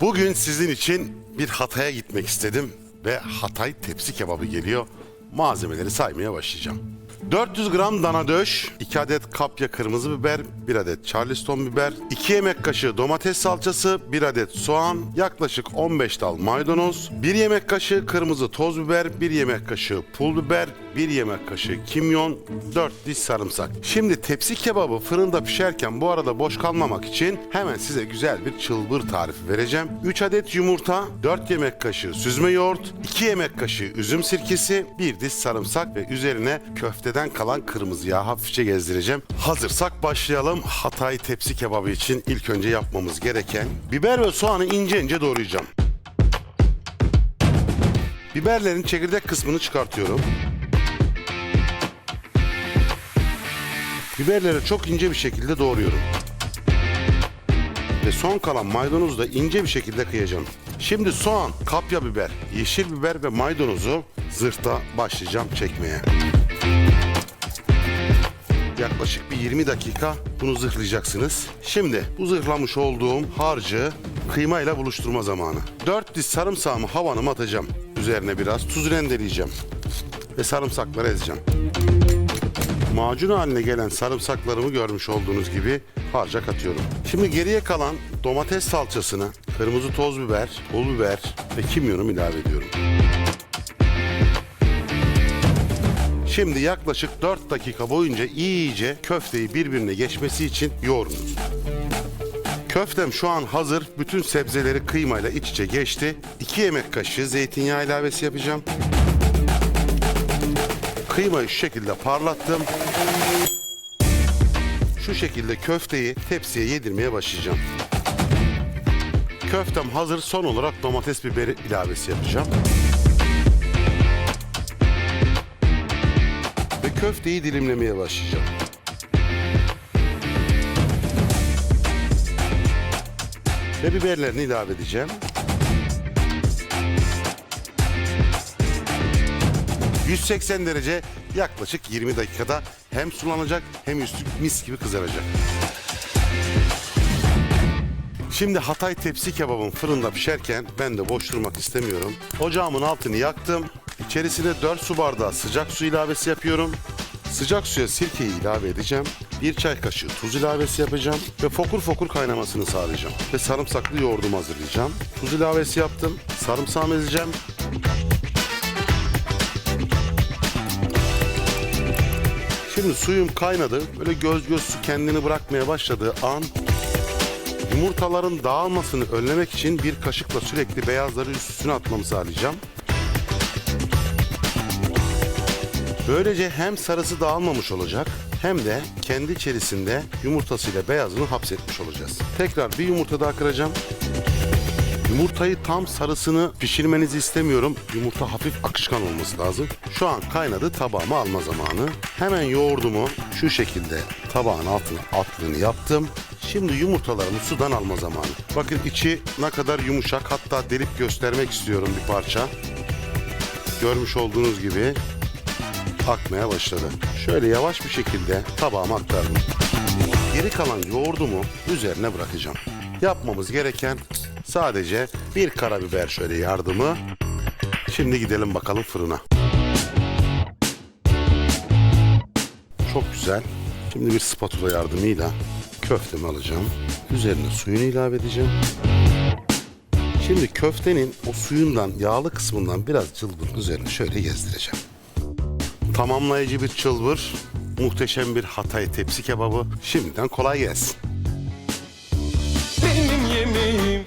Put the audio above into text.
Bugün sizin için bir Hatay'a gitmek istedim ve Hatay tepsi kebabı geliyor. Malzemeleri saymaya başlayacağım. 400 gram dana döş, 2 adet kapya kırmızı biber, 1 adet charleston biber, 2 yemek kaşığı domates salçası, 1 adet soğan, yaklaşık 15 dal maydanoz, 1 yemek kaşığı kırmızı toz biber, 1 yemek kaşığı pul biber, 1 yemek kaşığı kimyon, 4 diş sarımsak. Şimdi tepsi kebabı fırında pişerken bu arada boş kalmamak için hemen size güzel bir çılbır tarifi vereceğim. 3 adet yumurta, 4 yemek kaşığı süzme yoğurt, 2 yemek kaşığı üzüm sirkesi, 1 diş sarımsak ve üzerine köfteden kalan kırmızı yağ hafifçe gezdireceğim. Hazırsak başlayalım. Hatay tepsi kebabı için ilk önce yapmamız gereken biber ve soğanı ince ince doğrayacağım. Biberlerin çekirdek kısmını çıkartıyorum. Biberleri çok ince bir şekilde doğruyorum. Ve son kalan maydanozu da ince bir şekilde kıyacağım. Şimdi soğan, kapya biber, yeşil biber ve maydanozu zırhta başlayacağım çekmeye. Yaklaşık bir 20 dakika bunu zırhlayacaksınız. Şimdi bu zırhlamış olduğum harcı kıymayla buluşturma zamanı. 4 diş sarımsağımı havanıma atacağım. Üzerine biraz tuz rendeleyeceğim. Ve sarımsakları ezeceğim. Macun haline gelen sarımsaklarımı görmüş olduğunuz gibi harca katıyorum. Şimdi geriye kalan domates salçasını, kırmızı toz biber, pul biber ve kimyonumu ilave ediyorum. Şimdi yaklaşık 4 dakika boyunca iyice köfteyi birbirine geçmesi için yoğurunuz. Köftem şu an hazır. Bütün sebzeleri kıymayla iç içe geçti. 2 yemek kaşığı zeytinyağı ilavesi yapacağım. Kıymayı şu şekilde parlattım. Şu şekilde köfteyi tepsiye yedirmeye başlayacağım. Köftem hazır. Son olarak domates biberi ilavesi yapacağım. Ve köfteyi dilimlemeye başlayacağım. Ve biberlerini ilave edeceğim. 180 derece yaklaşık 20 dakikada hem sulanacak hem üstü mis gibi kızaracak. Şimdi Hatay tepsi kebabın fırında pişerken ben de boş durmak istemiyorum. Ocağımın altını yaktım. İçerisine 4 su bardağı sıcak su ilavesi yapıyorum. Sıcak suya sirkeyi ilave edeceğim. Bir çay kaşığı tuz ilavesi yapacağım ve fokur fokur kaynamasını sağlayacağım. Ve sarımsaklı yoğurdumu hazırlayacağım. Tuz ilavesi yaptım. Sarımsağımı ezeceğim. Şimdi suyum kaynadı. Böyle göz göz su kendini bırakmaya başladığı an yumurtaların dağılmasını önlemek için bir kaşıkla sürekli beyazları üst üstüne atmamı sağlayacağım. Böylece hem sarısı dağılmamış olacak hem de kendi içerisinde yumurtasıyla beyazını hapsetmiş olacağız. Tekrar bir yumurta daha kıracağım. Yumurtayı tam sarısını pişirmenizi istemiyorum. Yumurta hafif akışkan olması lazım. Şu an kaynadı tabağıma alma zamanı. Hemen yoğurdumu şu şekilde tabağın altına attığını yaptım. Şimdi yumurtalarımı sudan alma zamanı. Bakın içi ne kadar yumuşak hatta delip göstermek istiyorum bir parça. Görmüş olduğunuz gibi akmaya başladı. Şöyle yavaş bir şekilde tabağıma aktardım. Geri kalan yoğurdumu üzerine bırakacağım. Yapmamız gereken sadece bir karabiber şöyle yardımı. Şimdi gidelim bakalım fırına. Çok güzel. Şimdi bir spatula yardımıyla köftemi alacağım. Üzerine suyunu ilave edeceğim. Şimdi köftenin o suyundan, yağlı kısmından biraz cılbır üzerine şöyle gezdireceğim. Tamamlayıcı bir çılbır, muhteşem bir Hatay tepsi kebabı. Şimdiden kolay gelsin. me.